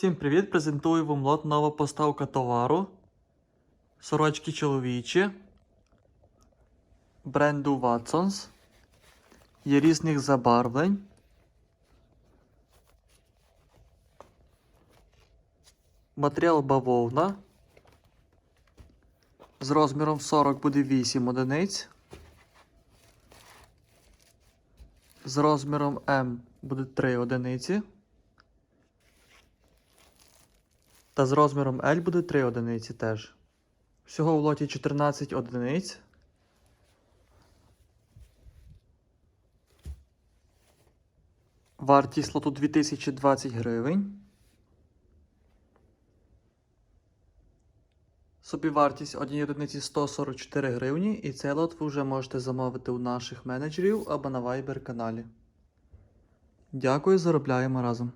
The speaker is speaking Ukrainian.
Всім привіт! Презентую вам лот нова поставка товару. Сорочки чоловічі. Бренду Watsons. Є різних забарвлень. Матеріал бавовна. З розміром 40 буде 8 одиниць. З розміром М буде 3 одиниці. Та з розміром L буде 3 одиниці теж. Всього в лоті 14 одиниць. Вартість лоту 2020 гривень. Собівартість однієї одиниці 144 гривні, і цей лот ви вже можете замовити у наших менеджерів або на Viber каналі. Дякую, заробляємо разом.